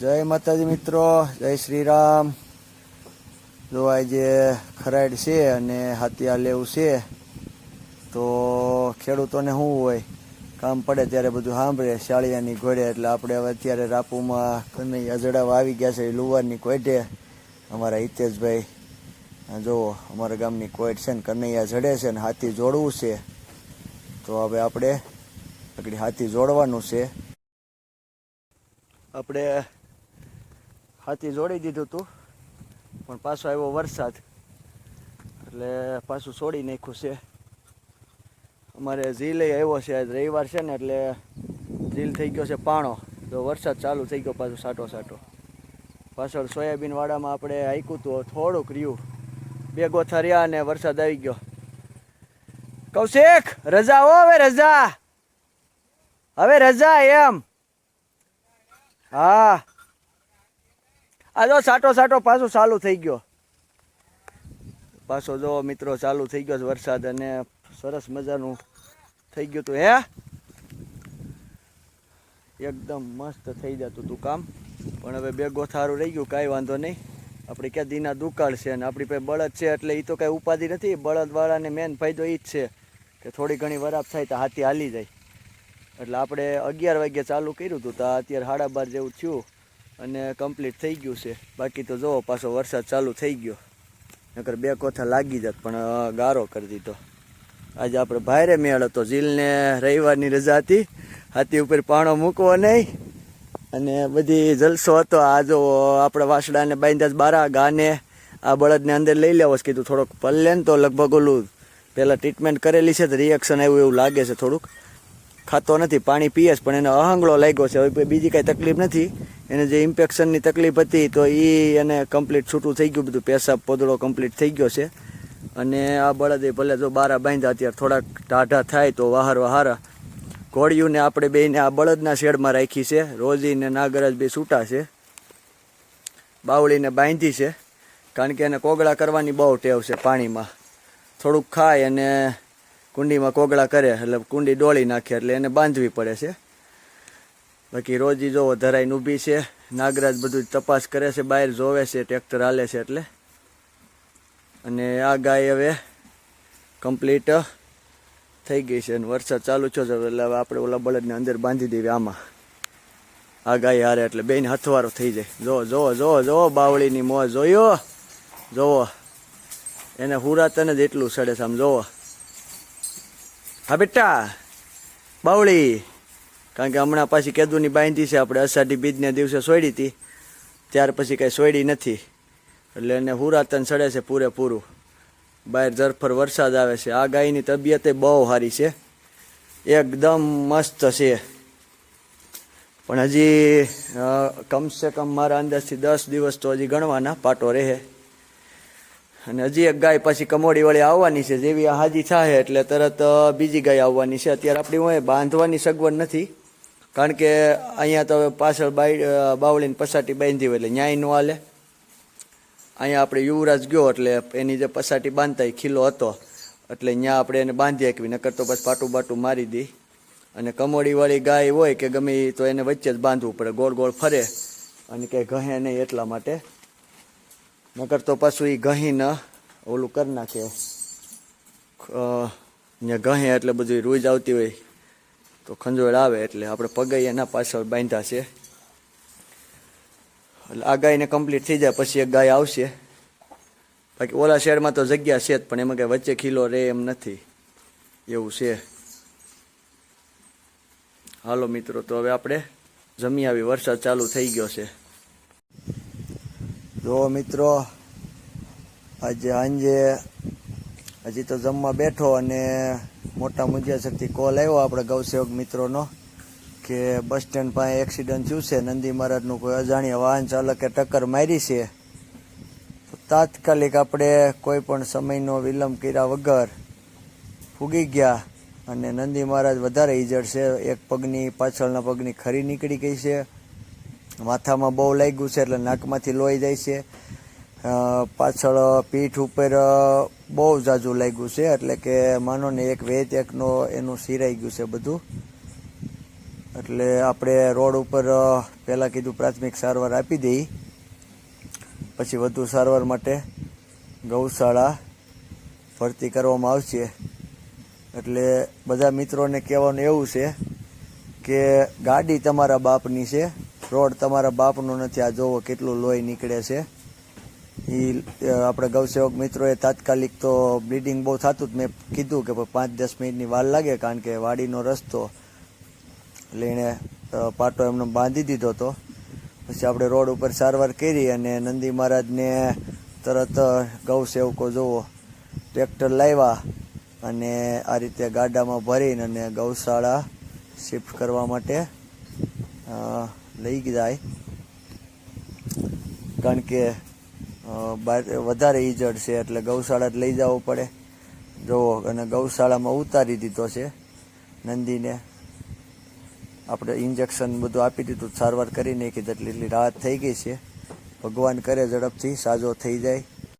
જય માતાજી મિત્રો, જય શ્રી રામ. જો આજે ખરાડ છે અને હાથિયા લેવું છે, તો ખેડૂતોને શું હોય? કામ પડે ત્યારે બધું સાંભળે, શાળિયાની ઘોડે, એટલે આપણે હવે અત્યારે રાપુમાં કનૈયા અજડાવા આવી ગયા છે, લુવારની કોઈટે અમારા હિતેશભાઈ જુઓ અમારા ગામની કોઈટ છે ને કનૈયા જડે છે ને હાથી જોડવું છે, તો હવે આપણે આગળ હાથી જોડવાનું છે. આપણે હાથી જોડી દીધું હતું પણ પાછો આવ્યો વરસાદ. એટલે પાછું છોડી નાખ્યું છે. અમારે ઝીલે આવ્યો છે આજ રવિવાર છે ને, એટલે ઝીલ થઈ ગયો છે પાણો. તો વરસાદ ચાલુ થઈ ગયો પાછો સાટો સાટો. પાછળ સોયાબીન વાડામાં આપણે હાઈકું હતું થોડુંક રહ્યું. બે ગોથા રહ્યા અને વરસાદ આવી ગયો. કૌશિક, રજા હો હવે રજા. હવે રજા એમ. હા. આ જો સાટો સાટો પાછો ચાલુ થઈ ગયો. પાછો જો મિત્રો ચાલુ થઈ ગયો વરસાદ અને સરસ મજાનું થઈ ગયું તું, હે? એકદમ મસ્ત થઈ જતું તું કામ. પણ હવે બે ગોથારું રહી ગયું, કાંઈ વાંધો નહીં. આપણે ક્યાં દીના દુકાળ છે અને આપણી પાસે બળદ છે એટલે એ તો કાંઈ ઉપાધિ નથી. બળદવાળાને મેન ફાયદો એ જ છે કે થોડી ઘણી વરાપ થાય તો હાથી હાલી જાય. એટલે આપણે અગિયાર વાગ્યે ચાલુ કર્યું હતું તો અત્યારે સાડા બાર જેવું થયું. અને કમ્પ્લીટ થઈ ગયું છે. બાકી તો જુઓ પાછો વરસાદ ચાલુ થઈ ગયો. નકર બે કોથા લાગી જાત, પણ ગારો કરી દીધો. આજે આપણે ભાઈરે મેળ હતો. ઝીલને રવિવારની રજા હતી. હાથી ઉપર પાણો મૂકવો નહીં. અને બધી જલસો હતો. આ જો આપણે વાસડાને બાંધ્યા બારા ગાને. આ બળદને અંદર લઈ લેવો છે. કીધું થોડોક પલ્લે ને તો લગભગ ઓલું પહેલાં ટ્રીટમેન્ટ કરેલી છે. તો રિએક્શન આવ્યું એવું લાગે છે થોડુંક. ખાતો નથી, પાણી પીએ પણ એને અહંગળો લાગ્યો છે. હવે બીજી કાંઈ તકલીફ નથી. એને જે ઇન્ફેક્શનની તકલીફ હતી, તો એ એને કમ્પ્લીટ છૂટું થઈ ગયું બધું. પેશાબ પોદળો કમ્પ્લીટ થઈ ગયો છે. અને આ બળદે ભલે જો બારા બાંધ્યા, અત્યારે થોડાક ટાઢા થાય તો વહાર વહારા ઘોડિયુંને આપણે બેને આ બળદના શેડમાં રાખી છે. રોજીને નાગરાજ બે છૂટા છે. બાવળીને બાંધી છે. કારણ કે એને કોગળા કરવાની બહુ ટેવ છે પાણીમાં. થોડુંક ખાય અને કુંડીમાં કોગળા કરે એટલે કુંડી ડોળી નાખે એટલે એને બાંધવી પડે છે. બાકી રોજી જોવો ધરાઈને ઊભી છે, નાગરાજ બધું તપાસ કરે છે, બહાર જોવે છે, ટ્રેક્ટર હાલે છે એટલે. અને આ ગાય હવે કમ્પ્લીટ થઈ ગઈ છે અને વરસાદ ચાલુ થયો છે, એટલે આપણે ઓલા બળદને અંદર બાંધી દેવી આમાં. આ ગાય હારે એટલે બેન હથવારો થઈ જાય. જો જો જો જો, બાવળીની મોં જોયો. જોવો. એને હુરાતને જ એટલું સડે છે આમ, જોવો. હા, બેટા. બાવળી. કારણ કે હમણાં પાછી કેદુની બાંધી છે, આપણે અષાઢી બીજને દિવસે સોયડી હતી. ત્યાર પછી કાંઈ સોયડી નથી. એટલે એને હુરાતન સડે છે પૂરેપૂરું. બહાર ઝરફર વરસાદ આવે છે. આ ગાયની તબિયત બહુ સારી છે. એકદમ મસ્ત છે. પણ હજી કમસે કમ મારા અંદાજથી દસ દિવસ તો હજી ગણવાના, પાટો રહે. અને હજી એક ગાય પછી કમોડી વળી આવવાની છે, જેવી હાજી થાય એટલે તરત બીજી ગાય આવવાની છે. અત્યારે આપણી હોય બાંધવાની સગવડ નથી, કારણ કે અહીંયા તો પાછળ બાઈ બાવળીને પસાટી બાંધી હોય એટલે ન્યાય નો હાલે. અહીંયા આપણે યુવરાજ ગયો એટલે એની જે પસાટી બાંધતા એ ખીલો હતો, એટલે ત્યાં આપણે એને બાંધી આપવી નકર તો પછી પાટું બાટું મારી દી. અને કમોડીવાળી ગાય હોય કે ગમે તો એને વચ્ચે જ બાંધવું પડે, ગોળ ગોળ ફરે અને કંઈ ઘહે નહીં એટલા માટે. નકર તો પાછું એ ઘહીને ઓલું કરી નાખે. ને ઘહે એટલે બધું રૂજ આવતી હોય. તો ખંજોળ આવે એટલે આપણે પગે એના પાછળ બાંધ્યા છે. એટલે આ ગાયને કમ્પ્લીટ થઈ જાય, પછી એક ગાય આવશે. બાકી ઓલા શહેરમાં તો જગ્યા છે જ, પણ એમાં કઈ વચ્ચે ખીલો રહે એમ નથી. એવું છે. હાલો મિત્રો, તો હવે આપણે જમી આવી, વરસાદ ચાલુ થઈ ગયો છે. જો મિત્રો, આજે સાંજે હજી તો જમવા બેઠો અને મોટા મુંજિયાસરથી કોલ આવ્યો આપણે ગૌસેવક મિત્રોનો કે બસ સ્ટેન્ડ પાસે એક્સિડન્ટ થયું છે, નંદી મહારાજનું કોઈ અજાણ્યા વાહન ચાલકે ટક્કર મારી છે. તાત્કાલિક આપણે કોઈ પણ સમયનો વિલંબ કર્યા વગર ફૂગી ગયા અને નંદી મહારાજ વધારે ઈજડ છે. એક પગની, પાછળના પગની ખરી નીકળી ગઈ છે. માથામાં બહુ લાગ્યું છે એટલે નાકમાંથી લોહી જાય છે. પાછળ પીઠ ઉપર બહુ જાજુ લાગ્યું છે. એટલે કે માનો ને એક વેત એકનો એનું સિરાઈ ગયું છે બધું. એટલે આપણે રોડ ઉપર પહેલાં કીધું પ્રાથમિક સારવાર આપી દઈ. પછી વધુ સારવાર માટે ગૌશાળા ભરતી કરવામાં આવશે. એટલે બધા મિત્રોને કહેવાનું એવું છે કે ગાડી તમારા બાપની છે. રોડ તમારા બાપનો નથી. આ જોવો કેટલું લોહી નીકળે છે. એ આપણે ગૌસેવક મિત્રોએ તાત્કાલિક તો બ્લીડિંગ બહુ થતું જ મેં કીધું કે પાંચ દસ મિનિટની વાર લાગે કારણ કે વાડીનો રસ્તો એટલે એણે પાટો એમને બાંધી દીધો હતો. પછી આપણે રોડ ઉપર સારવાર કરી અને નંદી મહારાજને તરત ગૌસેવકો જુઓ ટ્રેક્ટર લાવ્યા અને આ રીતે ગાડામાં ભરીને અને ગૌશાળા શિફ્ટ કરવા માટે લઈ જાય. કારણ કે વધારે ઈજડ છે, એટલે ગૌશાળા જ લઈ જવું પડે. જુઓ, અને ગૌશાળામાં ઉતારી દીધો છે, નંદીને. આપણે ઇન્જેક્શન બધું આપી દીધું, સારવાર કરી નાખી એટલે એટલી રાહત થઈ ગઈ છે. ભગવાન કરે ઝડપથી, સાજો થઈ જાય.